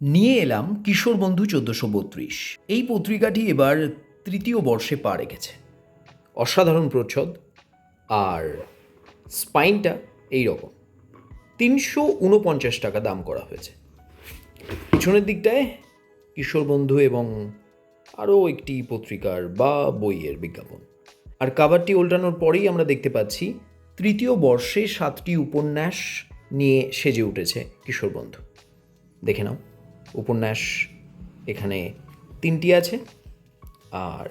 নিয়ে এলাম কিশোর বন্ধু চোদ্দোশো বত্রিশ। এই পত্রিকাটি এবার তৃতীয় বর্ষে পা রেখেছে। অসাধারণ প্রচ্ছদ আর স্পাইনটা এই রকম তিনশো উনপঞ্চাশ টাকা দাম করা হয়েছে। পিছনের দিকটায় কিশোর বন্ধু এবং আরও একটি পত্রিকার বা বইয়ের বিজ্ঞাপন। আর কাভারটি ওল্টানোর পরেই আমরা দেখতে পাচ্ছি তৃতীয় বর্ষে সাতটি উপন্যাস নিয়ে সেজে উঠেছে কিশোর বন্ধু। দেখে নাও। উপন্যাস এখানে তিনটি আছে আর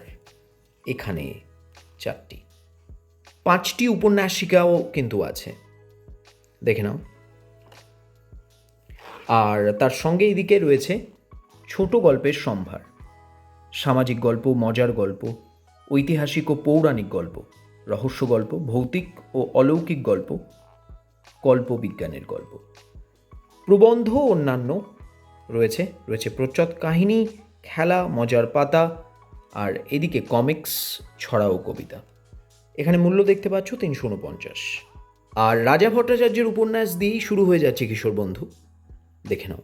এখানে চারটি। পাঁচটি উপন্যাসিকাও কিন্তু আছে। দেখে নাও। আর তার সঙ্গে এদিকে রয়েছে ছোট গল্পের সম্ভার। সামাজিক গল্প, মজার গল্প, ঐতিহাসিক ও পৌরাণিক গল্প, রহস্য গল্প, ভৌতিক ও অলৌকিক গল্প, কল্পবিজ্ঞানের গল্প। প্রবন্ধ অন্যান্য রয়েছে। রয়েছে প্রচ্ছদ কাহিনী, খেলা, মজার পাতা, আর এদিকে কমিক্স ছড়া ও কবিতা। এখানে মূল্য দেখতে পাচ্ছ তিনশো উনপঞ্চাশ। আর রাজা ভট্টাচার্যের উপন্যাস দিয়েই শুরু হয়ে যাচ্ছে কিশোর বন্ধু। দেখে নাও।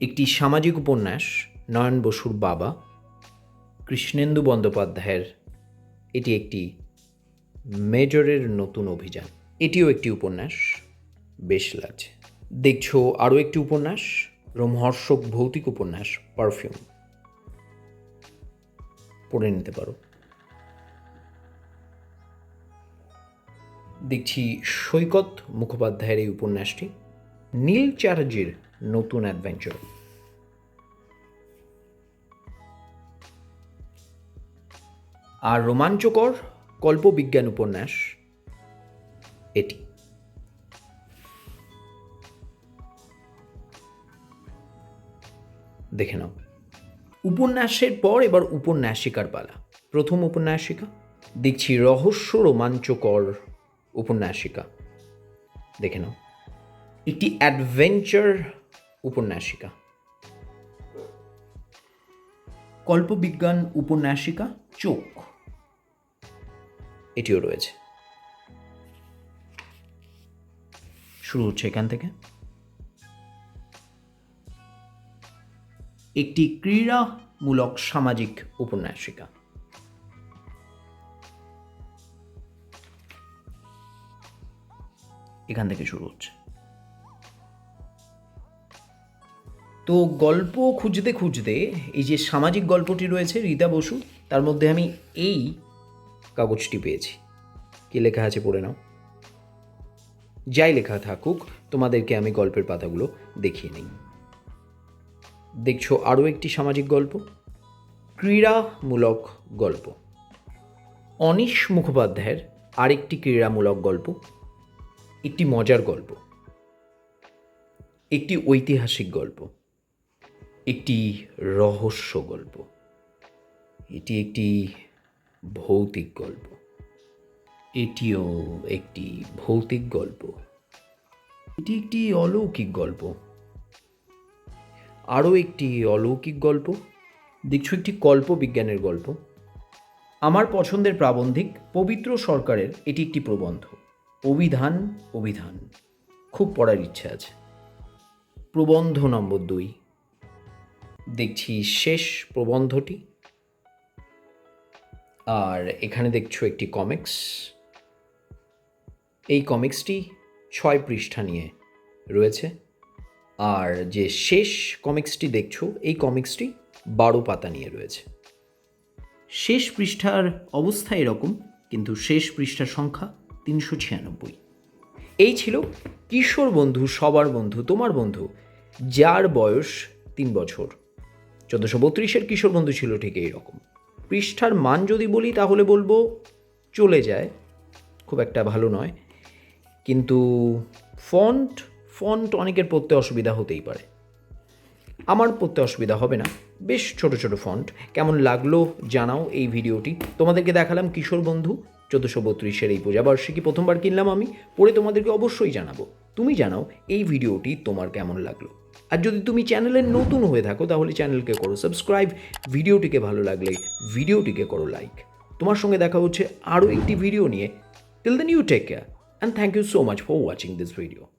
একটি সামাজিক উপন্যাস নয়ন বসুর বাবা, কৃষ্ণেন্দু বন্দ্যোপাধ্যায়ের। এটি একটি মেজরের নতুন অভিযান। এটিও একটি উপন্যাস। বেশ লাগছে। দেখছ আরও একটি উপন্যাস? রোমহর্ষক ভৌতিক উপন্যাস পারফিউম পড়ে নিতে পারো। দেখছি সৈকত মুখোপাধ্যায়ের এই উপন্যাসটি। নীল চ্যাটার্জির নতুন অ্যাডভেঞ্চার আর রোমাঞ্চকর কল্পবিজ্ঞান উপন্যাস এটি। দেখে নাও। উপন্যাসের পর এবার উপন্যাসিকার পালা। প্রথম উপন্যাসিকা, দেখছি রহস্য রোমাঞ্চকর উপন্যাসিকা। দেখে নাও। একটি অ্যাডভেঞ্চার উপন্যাসিকা। কল্পবিজ্ঞান উপন্যাসিকা, চোখ। এটিও রয়েছে। শুরু হচ্ছে এখান থেকে। একটি ক্রীড়ামূলক সামাজিক উপন্যাসিকা। এখান থেকে শুরু হচ্ছে। তো গল্প খুঁজতে খুঁজতে এই যে সামাজিক গল্পটি রয়েছে রীতা বসু, তার মধ্যে আমি এই কাগজটি পেয়েছি। কি লেখা আছে পড়ে নাও। যাই লেখা থাকুক, তোমাদেরকে আমি গল্পের পাতাগুলো দেখিয়ে নিই। দেখছ আরও একটি সামাজিক গল্প? ক্রীড়ামূলক গল্প। অনিশ মুখোপাধ্যায়ের আরেকটি ক্রীড়ামূলক গল্প, একটি মজার গল্প, একটি ঐতিহাসিক গল্প, একটি রহস্য গল্প, এটি একটি ভৌতিক গল্প, এটিও একটি ভৌতিক গল্প, এটি একটি অলৌকিক গল্প। আরও একটি অলৌকিক গল্প দেখছ একটি কল্প বিজ্ঞানের গল্প। আমার পছন্দের প্রাবন্ধিক পবিত্র সরকারের এটি একটি প্রবন্ধ। অভিধান অভিধান। খুব পড়ার ইচ্ছে আছে। প্রবন্ধ নম্বর দুই। দেখছি শেষ প্রবন্ধটি। আর এখানে দেখছ একটি কমিক্স। এই কমিক্সটি ছয় পৃষ্ঠা নিয়ে রয়েছে। আর যে শেষ কমিক্সটি দেখছ, এই কমিক্সটি বারো পাতা নিয়ে রয়েছে। শেষ পৃষ্ঠার অবস্থা এরকম, কিন্তু শেষ পৃষ্ঠার সংখ্যা তিনশো ছিয়ানব্বই। এই ছিল কিশোর বন্ধু, সবার বন্ধু, তোমার বন্ধু, যার বয়স তিন বছর। চোদ্দোশো বত্রিশের কিশোর বন্ধু ছিল ঠিক এই রকম। পৃষ্ঠার মান যদি বলি, তাহলে বলব চলে যায়, খুব একটা ভালো নয়। কিন্তু ফন্ট ফন্ট অনেকের পড়তে অসুবিধা হতেই পারে। আমার পড়তে অসুবিধা হবে না। বেশ ছোট ছোট ফন্ট। কেমন লাগল জানাও এই ভিডিওটি। তোমাদেরকে দেখালাম কিশোর বন্ধু। চোদ্দোশো বত্রিশের এই পূজাবার্ষিকী প্রথমবার কিনলাম আমি। পড়ে তোমাদেরকে অবশ্যই জানাব। তুমি জানাও এই ভিডিওটি তোমার কেমন লাগল। আর যদি তুমি চ্যানেলে নতুন হয়ে থাকো, তাহলে চ্যানেলকে করো সাবস্ক্রাইব। ভিডিওটিকে ভালো লাগলে ভিডিওটিকে করো লাইক। তোমার সঙ্গে দেখা হচ্ছে আরও একটি ভিডিও নিয়ে। Till then you take care and thank you so much for watching this video